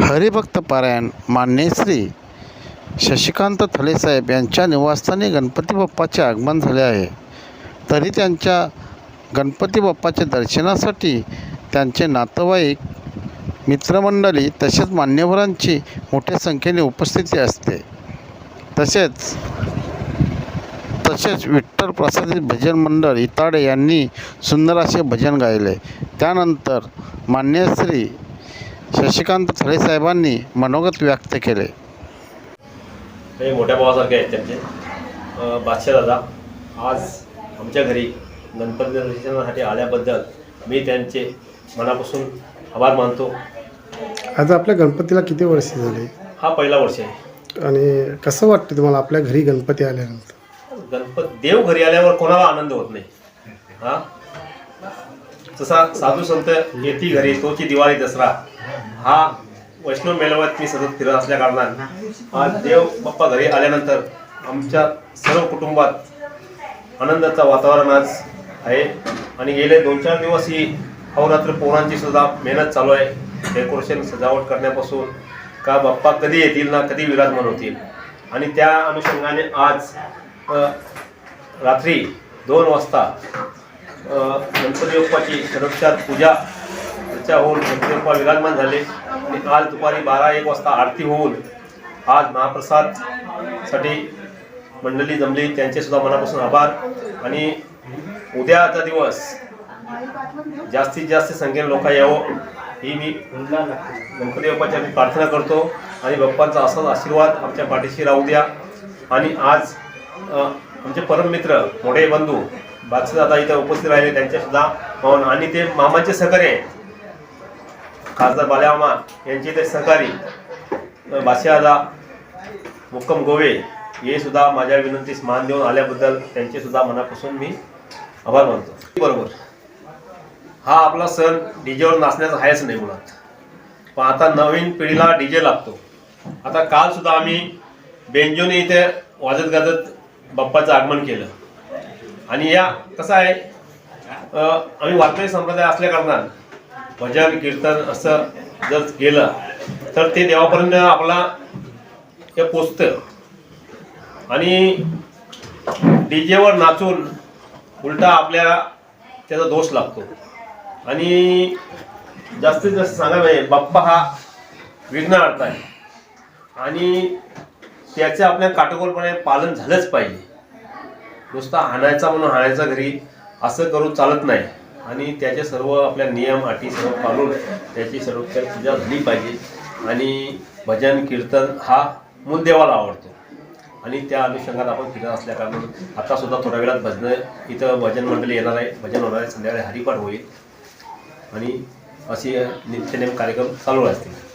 हरिभक्त पारायण मान्य श्री शशिकांत थलेसाहेब यांच्या निवासस्थानी गणपती बाप्पाचे आगमन झाले आहे. तरी त्यांच्या गणपती बाप्पाच्या दर्शनासाठी त्यांचे नातेवाईक मित्रमंडळी तसेच मान्यवरांची मोठ्या संख्येने उपस्थिती असते. तसेच तसेच विठ्ठल प्रसादित भजन मंडळ इताडे यांनी सुंदर असे भजन गायले. त्यानंतर मान्यश्री शशिकांत थळेसाहेबांनी मनोगत व्यक्त केले. हे मोठ्या भावासारखे आहेत त्यांचे. अं, बादशाह दादा आज आमच्या घरी गणपती दर्शनासाठी आल्याबद्दल मी त्यांचे मनापासून आभार मानतो. आज आपल्या गणपतीला किती वर्ष झाले? हा पहिला वर्ष आहे. आणि कसं वाटतं तुम्हाला आपल्या घरी गणपती आल्यानंतर? गणपत देव घरी आल्यावर कोणाला आनंद होत नाही. हा? जसा साधू संत येती घरी तोची दिवाळी दसरा. हा वैष्णव मेळाव्यात मी सतत फिरत असल्या कारणानं आज देव बाप्पा घरी आल्यानंतर आमच्या सर्व कुटुंबात आनंदाचं वातावरण आज आहे. आणि गेले दोन चार दिवस ही अवरात्र पोरांची सुद्धा मेहनत चालू आहे. डेकोरेशन सजावट करण्यापासून का बाप्पा कधी येतील ना कधी विराजमान होतील? आणि त्या अनुषंगाने आज रात्री दोन वाजता गणपती बाप्पाची षडोपचार पूजा चर्चा होऊन गणपती विराजमान झाले. आणि आज दुपारी बारा एक वाजता आरती होऊन आज महाप्रसादसाठी मंडळी जमली. त्यांचेसुद्धा मनापासून आभार. आणि उद्याचा दिवस जास्तीत जास्त संख्येने लोक यावं ही मी गणपती बाप्पाची मी प्रार्थना करतो. आणि बाप्पांचा असाच आशीर्वाद आमच्या पाठीशी राहू द्या. आणि आज आमचे परममित्र मोठे बंधू दादा इथं उपस्थित राहिले. त्यांच्यासुद्धा पाहून आणि ते मामाचे सहकारी आहेत. खासदार बाल्यामामा यांचे ते सहकारी बादशाहदा मुक्कम गोवे हे सुद्धा माझ्या विनंतीस मान देऊन आल्याबद्दल त्यांचे सुद्धा मनापासून मी आभार मानतो. बरोबर. हा आपला सण डीजेवर नाचण्याचा आहेच नाही मुळात. पण आता नवीन पिढीला डीजे लागतो. आता काल सुद्धा आम्ही बेंजोने इथे वाजत गाजत बाप्पाचं आगमन केलं. आणि या कसं आहे आम्ही वारकरी संप्रदाय असल्या कारणानं भजन कीर्तन असं जर गेलं तर ते देवापर्यंत आपला हे पोचतं. आणि डीजेवर नाचून उलटा आपल्याला त्याचा दोष लागतो. आणि जास्तीत जास्त सांगायला पाहिजे बाप्पा हा विघ्नहर्ता आहे. आणि त्याचे आपल्या काटेकोरपणे पालन झालंच पाहिजे. नुसता हाणायचा म्हणून हाणायचा घरी असं करून चालत नाही. आणि त्याचे सर्व आपल्या नियम अटी सर्व पाळून त्याची सर्वोत्तर पूजा झाली पाहिजे. आणि भजन कीर्तन हा मूल देवाला आवडतो. आणि त्या अनुषंगात आपण फिरत असल्याकारण आत्तासुद्धा थोड्या वेळात भजन इथं भजन मंडळी येणार आहे. भजन होणार आहे. संध्याकाळी हरिपाठ होईल. आणि असे नित्यनेम कार्यक्रम चालू असतील.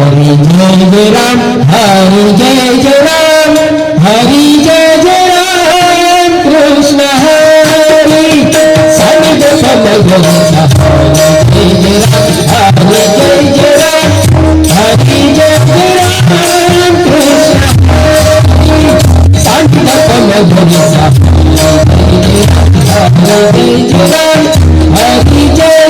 हरि जय जय राम हरि जय जय राम हरि जय जय राम कृष्ण हरि सनिध पद हरि जय राम हरि जय जय राम हरि जय जय राम कृष्ण हरि सनिध पद हरि जय राम हरि जय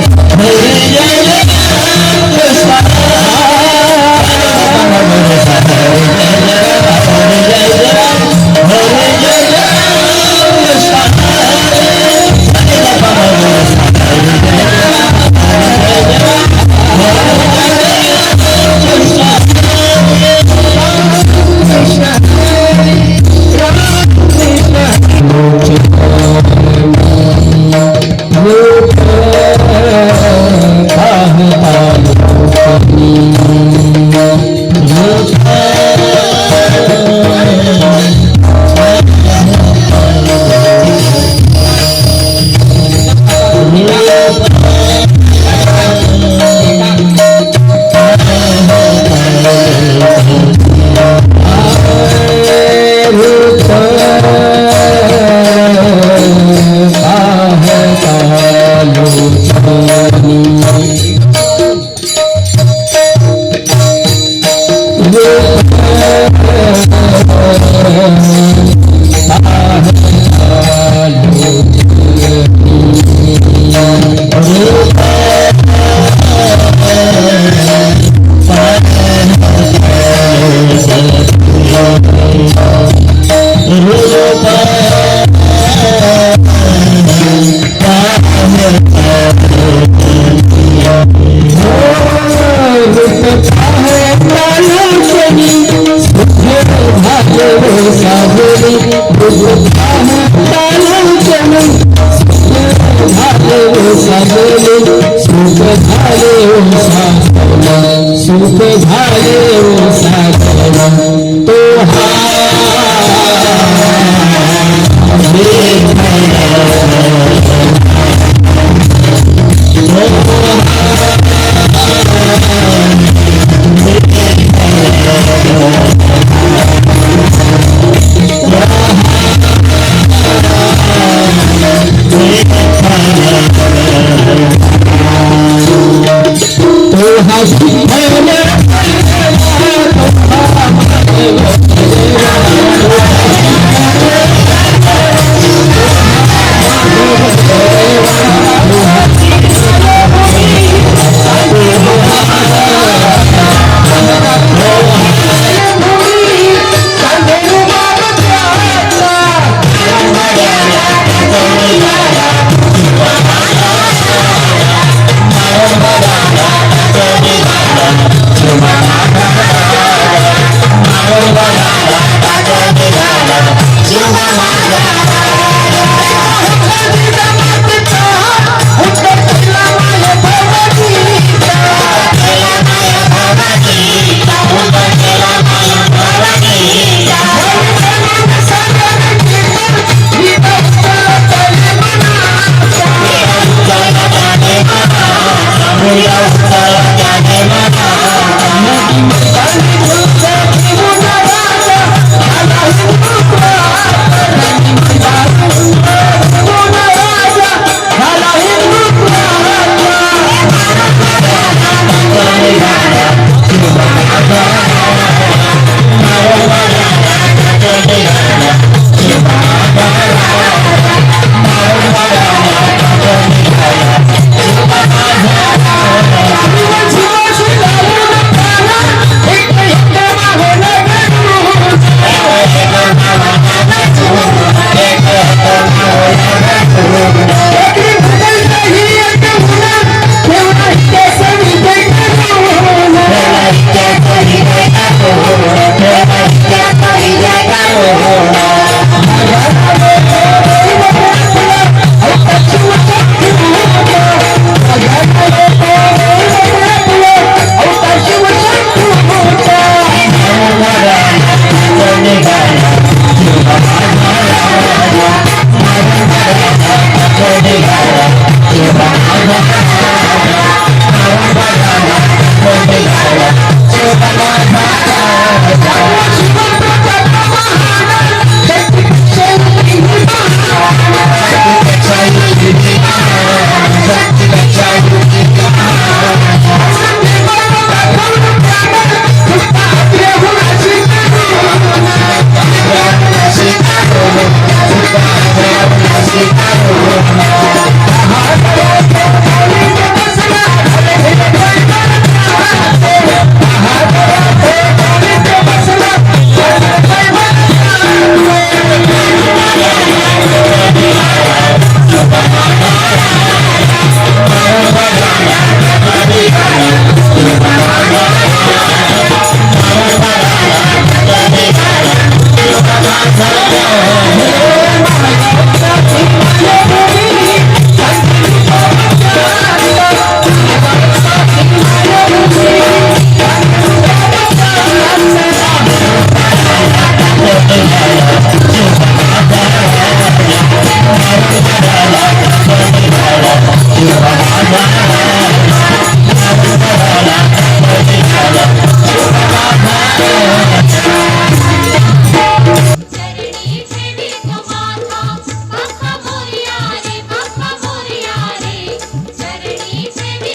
सुख झाले साधन